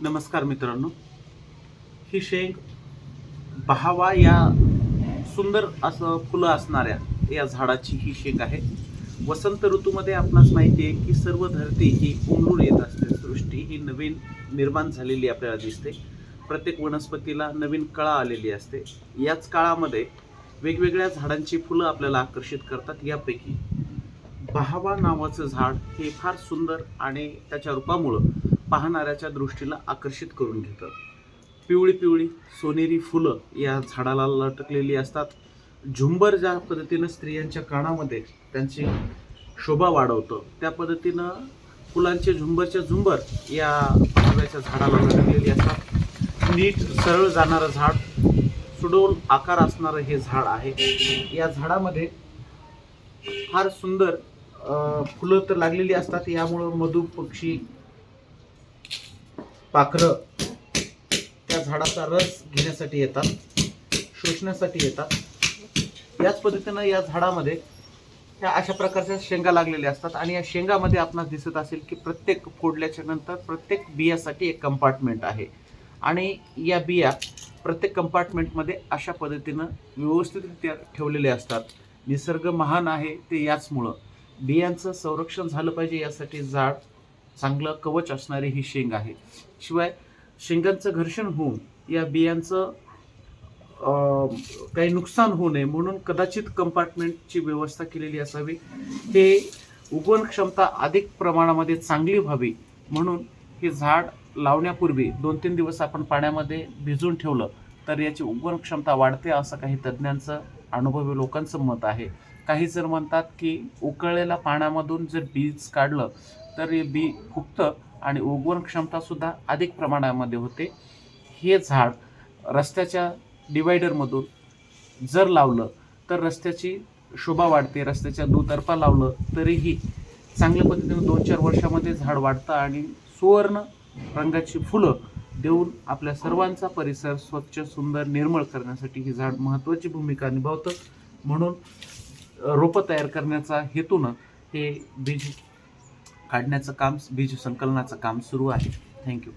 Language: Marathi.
नमस्कार मित्रांनो. ही शेंग बहावा या सुंदर असं फुलं असणाऱ्या या झाडाची ही शेंग आहे. वसंत ऋतूमध्ये आपणास माहिती आहे की सर्व धरती ही उमलून येत असते. सृष्टी ही नवीन निर्माण झालेली आपल्याला दिसते. प्रत्येक वनस्पतीला नवीन कळा आलेली असते. याच काळामध्ये वेगवेगळ्या झाडांची फुलं आपल्याला आकर्षित करतात. यापैकी बहावा नावाचं झाड हे फार सुंदर आणि त्याच्या रूपामुळं पाहणाऱ्याच्या दृष्टीला आकर्षित करून घेतं. पिवळी पिवळी सोनेरी फुलं या झाडाला लटकलेली असतात. झुंबर ज्या पद्धतीनं स्त्रियांच्या कानामध्ये त्यांची शोभा वाढवतं त्या पद्धतीनं फुलांचे झुंबरच्या झुंबर या बहाव्याच्या झाडाला लटकलेली असतात. नीट सरळ जाणारं झाड सुडोल आकार असणारं हे झाड आहे. या झाडामध्ये फार सुंदर फुलं तर लागलेली असतात यामुळं मधु पक्षी पाखरं त्या झाडाचा रस घेण्यासाठी येतात शोषण्यासाठी येतात. याच पद्धतीनं या झाडामध्ये ह्या अशा प्रकारच्या शेंगा लागलेल्या असतात आणि या शेंगामध्ये आपणास दिसत असेल की प्रत्येक फोडल्याच्या नंतर प्रत्येक बियासाठी एक कंपार्टमेंट आहे. आणि या बिया प्रत्येक कंपार्टमेंटमध्ये अशा पद्धतीनं व्यवस्थितरित्या ठेवलेले असतात. निसर्ग महान आहे ते याचमुळं. बियांचं संरक्षण झालं पाहिजे यासाठी झाड चांगलं कवच असणारी ही शेंग आहे. शिवाय शेंगांचं घर्षण होऊन या बियांचं काही नुकसान होऊ नये म्हणून कदाचित कंपार्टमेंटची व्यवस्था केलेली असावी. हे उगवण क्षमता अधिक प्रमाणामध्ये चांगली व्हावी म्हणून हे झाड लावण्यापूर्वी दोन तीन दिवस आपण पाण्यामध्ये भिजून ठेवलं तर याची उगवण क्षमता वाढते असं काही तज्ज्ञांचं अनुभवी लोकांचं मत आहे. काही जर म्हणतात की उकळलेल्या पाण्यामधून जर बीज काढलं तर हे बी फुगतं आणि उगवण क्षमतासुद्धा अधिक प्रमाणामध्ये होते. हे झाड रस्त्याच्या डिवायडरमधून जर लावलं तर रस्त्याची शोभा वाढते रस्त्याच्या दुतर्फा लावलं तरीही चांगल्या पद्धतीनं दोन चार वर्षामध्ये झाड वाढतं आणि सुवर्ण रंगाची फुलं देऊन आपल्या सर्वांचा परिसर स्वच्छ सुंदर निर्मळ करण्यासाठी ही झाड महत्त्वाची भूमिका निभावतं. म्हणून रोपं तयार करण्याचा हेतूनं हे बीज काढण्याचं काम बीज संकलनाचं काम सुरू आहे. थँक्यू